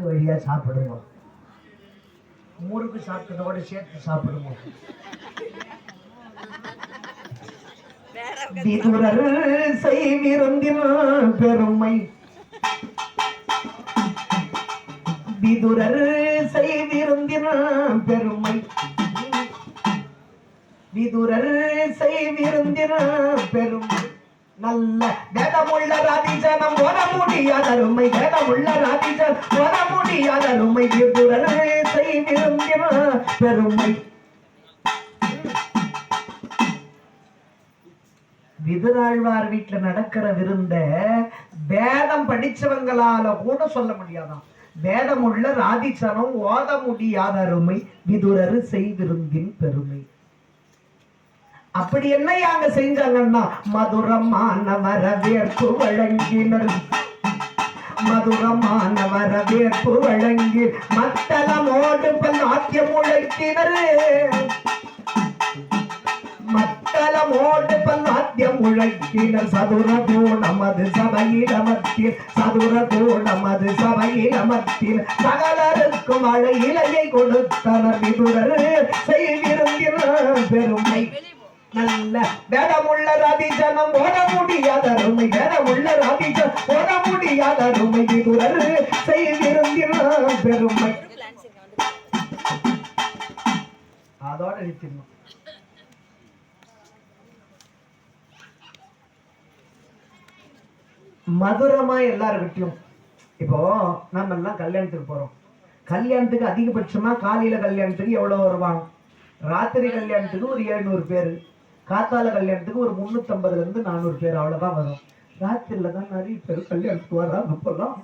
நாக்கு வழியா சாப்பிடுவோம் முறுக்கு சாப்பிட்டதோட சேர்த்து சாப்பிடுவோம் பெருமை. விதுரர் செய்விருந்தின் பெருமை. விதுரர் செய்விருந்தின் பெருமை. நல்ல வேதமுள்ள ராதிஜனம் வர முடியாத அருமை வேதமுள்ள ராதிஜன் வர முடியாத அருமை விதுரர் செய்விருந்தின் பெருமை. விதுராழ்வார் வீட்டுல நடக்கிற விருந்த வேதம் படிச்சவங்களால கூட சொல்ல முடியாதான் வேதமுள்ள உள்ள ராதிச்சனம் ஓத முடியாத அருமை விதுரரு செய்விருந்தின் பெருமை. அப்படி என்ன அங்க செஞ்சாங்கன்னா மதுரமான வரவேற்பு வழங்கினர். மதுரமான வரவேற்பு வழங்கி மத்தளமோடு நாட்டியம் உழைத்தினர். மத்தளமோடு நாட்டியம் உழைத்தினர். சதுர கூடமது சபையில் அமர்த்தில் சதுர கூடமது சபையில் அமர்த்தில் சகலருக்கும் மழை கொடுத்தனர். விதுரர் செய்திருந்தினர். பெருமை நல்ல வேதமுள்ள ராதிஜனம் ஓட முடியாத அருமை வேதமுள்ள ராதிஜன் ஓட முடியாத அருமை விதுரர் செய்திருந்தினர் பெருமை அதோட நிச்சயமா மதுரமா எல்லாருக்கிட்டையும் இப்போ நம்ம எல்லாம் கல்யாணத்துக்கு போறோம். கல்யாணத்துக்கு அதிகபட்சமா காலையில கல்யாணத்துக்கு எவ்வளவு வருவாங்க? ராத்திரி கல்யாணத்துக்கு ஒரு எழுநூறு பேரு. காத்தால கல்யாணத்துக்கு ஒரு முந்நூற்றம்பதுல இருந்து நானூறு பேர் அவ்வளவுதான் வரும். ராத்திரில தான் நிறைய பேர் கல்யாணத்துக்கு வர்றாங்க அப்பெல்லாம்.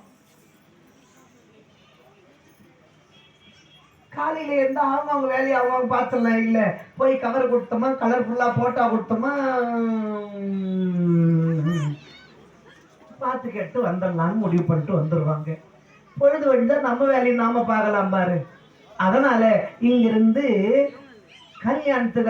காலையில இருந்து அவங்க அவங்க வேலையை அவங்க அவங்க பார்த்துடலாம் இல்ல. போய் கவர் கொடுத்தோமா கலர்ஃபுல்லாக போட்டோ கொடுத்தோமா பார்த்து கேட்டு வந்துடலாம்னு முடிவு பண்ணிட்டு வந்துடுவாங்க. பொழுது வந்தா நம்ம வேலையை நாம பார்க்கலாம் பாரு. அதனால இங்கிருந்து கல்யாணத்துல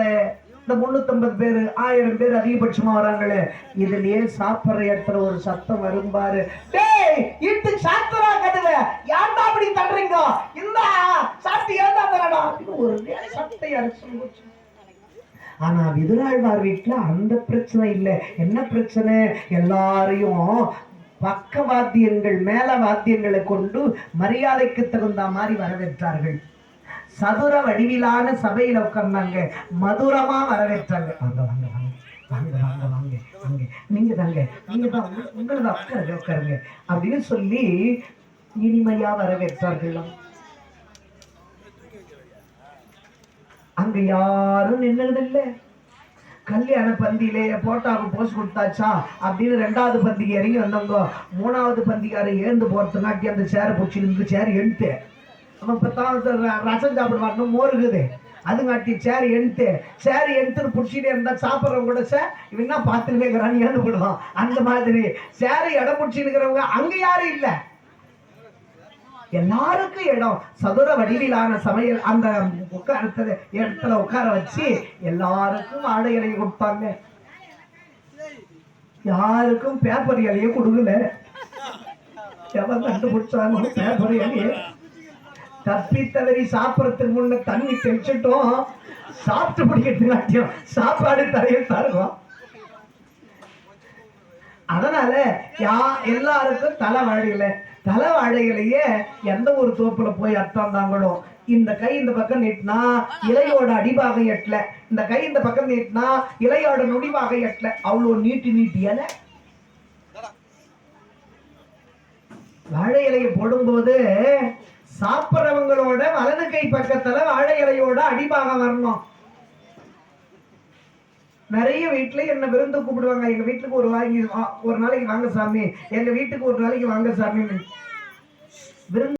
இந்த முன்னூத்தம்பது பேர் ஆயிரம் பேர் அதிகபட்சமா வராங்களே. இதுலயே சாப்பிடுற இடத்துல ஒரு சத்தம் வரும்பாரு டேய் இட்டு சாத்துறா கதுவ. யார்டா அப்படி தள்ளுறீங்க? இந்த சாப்பிட்டு ஏன்டா தரடா ஒரு சத்தை அரசு போச்சு. ஆனா விதுராழ்வார் வீட்டுல அந்த பிரச்சனை இல்லை. என்ன பிரச்சனை? எல்லாரையும் பக்க வாத்தியங்கள் மேல வாத்தியங்களை கொண்டு மரியாதைக்கு தகுந்த மாதிரி வரவேற்றார்கள். சதுர வடிவிலான சபையில உட்கார்ந்தாங்க. மதுரமா வரவேற்றாங்க. வாங்க வாங்க வாங்க. வாங்க வாங்க வாங்க. வாங்க. நீங்க தாங்க. நீங்க தான். உங்களை தான் உட்காருங்க உட்காருங்க. அப்படின்னு சொல்லி இனிமையா வரவேற்றார்களாம் அங்க யாரும் நின்னதில்லை. கல்யாண பந்தியிலே போட்டாவுக்கு போஸ்ட் கொடுத்தாச்சா அப்படின்னு ரெண்டாவது பந்திக்கு இறங்கி வந்தவங்க மூணாவது பந்திக்காரை ஏந்து போறதுனாக்கி அந்த சேரை பிடிச்சி இருந்து சேர் எடுத்து நம்ம இப்போ ரசம் ரசம் சாப்பிடுவாங்க மோருகுது. அதுங்காட்டி சேர் எடுத்து சேர் எடுத்துன்னு பிடிச்சிட்டே இருந்தா சாப்பிட்றவங்க கூட சார் இவன் என்ன பார்த்துட்டு இருக்கிறான்னு ஏந்து விடுவான் அந்த மாதிரி. சேரை இடம் பிடிச்சி இருக்கிறவங்க அங்க யாரும் இல்லை. எல்லாருக்கும் இடம். சதுர வடிவிலான சமையல் அந்த உட்காரத்தை இடத்துல உட்கார வச்சு எல்லாருக்கும் ஆடை இலையை கொடுத்தாங்க யாருக்கும் பேப்பர் இலையை கொடுக்கல. எவன் கண்டுபிடிச்சாங்க பேப்பர் இலையை. தப்பி தவறி சாப்பிடறதுக்கு முன்ன தண்ணி தெளிச்சிட்டோம். சாப்பிட்டு பிடிக்கிறதுக்காட்டியும் சாப்பாடு தரையில் தருவோம் அதனால யா எல்லாருக்கும் தலை வாழையில தலை வாழையிலேயே எந்த ஒரு தோப்புல போய் அர்த்தம் தாங்களோ? இந்த கை இந்த பக்கம் நீட்டினா இலையோட அடிபாகம் எட்டல. இந்த கை இந்த பக்கம் நீட்டினா இலையோட நுடிபாகம் எட்டல. அவ்வளோ நீட்டி நீட்டி இலை. வாழை இலையை போடும்போது சாப்பிட்றவங்களோட வலது கை பக்கத்துல வாழை இலையோட அடிபாகம் வரணும். நிறைய வீட்டுல என்ன விருந்து கூப்பிடுவாங்க. எங்க வீட்டுக்கு ஒரு வாங்கி ஒரு நாளைக்கு வாங்க சாமி. எங்க வீட்டுக்கு ஒரு நாளைக்கு வாங்க சாமி விருந்து